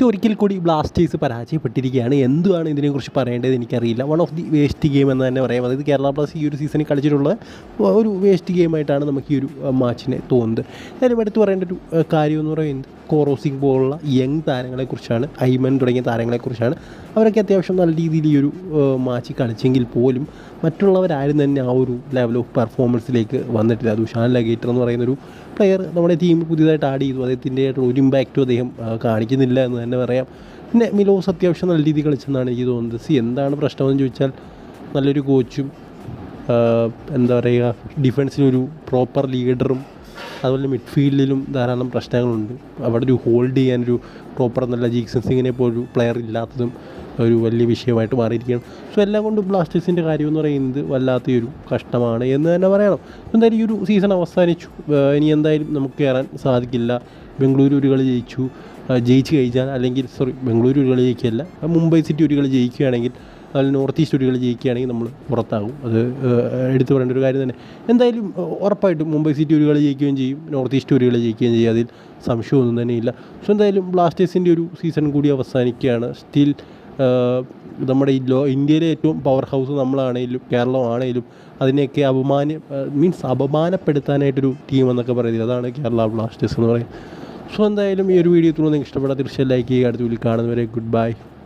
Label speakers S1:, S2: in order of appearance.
S1: So ഒരിക്കൽ കൂടി Blasters പരാജയപ്പെട്ടിരിക്കുകയാണ്. എന്തുവാണ് ഇതിനെക്കുറിച്ച് പറയേണ്ടത് എനിക്കറിയില്ല. One of the waste game എന്ന് തന്നെ പറയാം. അതായത് കേരള ബ്ലാസ്റ്റേഴ്സ് ഈ ഒരു സീസണിൽ കളിച്ചിട്ടുള്ള ഒരു വേസ്റ്റ് ഗെയിമായിട്ടാണ് നമുക്ക് ഈ ഒരു മാച്ചിനെ തോന്നുന്നത്. എന്തായാലും എടുത്ത് പറയേണ്ട ഒരു കാര്യം എന്ന് പറയുന്നത് കോറോസിംഗ് പോലുള്ള യങ് താരങ്ങളെക്കുറിച്ചാണ് ഐമൻ തുടങ്ങിയ താരങ്ങളെക്കുറിച്ചാണ് അവരൊക്കെ അത്യാവശ്യം നല്ല രീതിയിൽ ഈ ഒരു മാച്ച് കളിച്ചെങ്കിൽ പോലും മറ്റുള്ളവരാരും തന്നെ ആ ഒരു ലെവൽ ഓഫ് പെർഫോമൻസിലേക്ക് വന്നിട്ടില്ല. ദുഷാൻ ലഗേറ്റർ എന്ന് പറയുന്നൊരു പ്ലെയർ നമ്മുടെ ടീം പുതിയതായിട്ട് ആഡ് ചെയ്തു. അദ്ദേഹത്തിന്റെ ഒരു ഇമ്പാക്റ്റും അദ്ദേഹം കാണിക്കുന്നില്ല എന്ന് തന്നെ പറയാം. പിന്നെ മിലോസ് അത്യാവശ്യം നല്ല രീതിയിൽ കളിച്ചെന്നാണ് എനിക്ക് തോന്നുന്നത്. സി എന്താണ് പ്രശ്നമെന്ന് ചോദിച്ചാൽ നല്ലൊരു കോച്ചും എന്താ പറയുക ഡിഫൻസിലൊരു പ്രോപ്പർ ലീഡറും അതുപോലെ മിഡ്ഫീൽഡിലും ധാരാളം പ്രശ്നങ്ങളുണ്ട്. അവിടെ ഒരു ഹോൾഡ് ചെയ്യാനൊരു പ്രോപ്പർ നല്ല ജീക്സൻ സിങ്ങിനെ പോലൊരു പ്ലെയർ ഇല്ലാത്തതും ഒരു വലിയ വിഷയമായിട്ട് മാറിയിരിക്കുകയാണ്. സോ എല്ലാം കൊണ്ടും ബ്ലാസ്റ്റേഴ്സിന്റെ കാര്യം എന്ന് പറയുന്നത് വല്ലാത്തൊരു കഷ്ടമാണ് എന്ന് തന്നെ പറയണം. എന്തായാലും ഈ ഒരു സീസൺ അവസാനിച്ചു. ഇനി എന്തായാലും നമുക്ക് കയറാൻ സാധിക്കില്ല. ബംഗളൂരു ഒരു കളി ജയിച്ചു. ജയിച്ചു കഴിഞ്ഞാൽ അല്ലെങ്കിൽ സോറി ബംഗളൂരു ഒരു കളി ജയിക്കുകയല്ല മുംബൈ സിറ്റി ഒരു കളി ജയിക്കുകയാണെങ്കിൽ അതിൽ നോർത്ത് ഈസ്റ്റ് ഒരു കളി ജയിക്കുകയാണെങ്കിൽ നമ്മൾ പുറത്താകും. അത് എടുത്തു പറയേണ്ട ഒരു കാര്യം തന്നെ. എന്തായാലും ഉറപ്പായിട്ടും മുംബൈ സിറ്റി ഒരു കളി ജയിക്കുകയും ചെയ്യും. നോർത്ത് ഈസ്റ്റ് ഒരു കളി ജയിക്കുകയും ചെയ്യും. അതിൽ സംശയമൊന്നും തന്നെയില്ല സോ എന്തായാലും ബ്ലാസ്റ്റേഴ്സിന്റെ ഒരു സീസൺ കൂടി അവസാനിക്കുകയാണ്. സ്റ്റിൽ നമ്മുടെ ഈ ലോ ഇന്ത്യയിലെ ഏറ്റവും പവർ ഹൗസ് നമ്മളാണെങ്കിലും കേരളമാണെങ്കിലും അതിനെയൊക്കെ അപമാന മീൻസ് അപമാനപ്പെടുത്താനായിട്ടൊരു ടീം എന്നൊക്കെ പറയുന്നത്. അതാണ് കേരള ബ്ലാസ്റ്റേഴ്സ് എന്ന് പറയുന്നത്. സോ എന്തായാലും ഈ ഒരു വീഡിയോ തുടർന്ന് നിങ്ങൾക്ക് ഇഷ്ടപ്പെടാൻ തീർച്ചയായും ലൈക്ക് ചെയ്യുക. അടുത്ത വീഡിയോ കാണുന്നവരെ ഗുഡ് ബൈ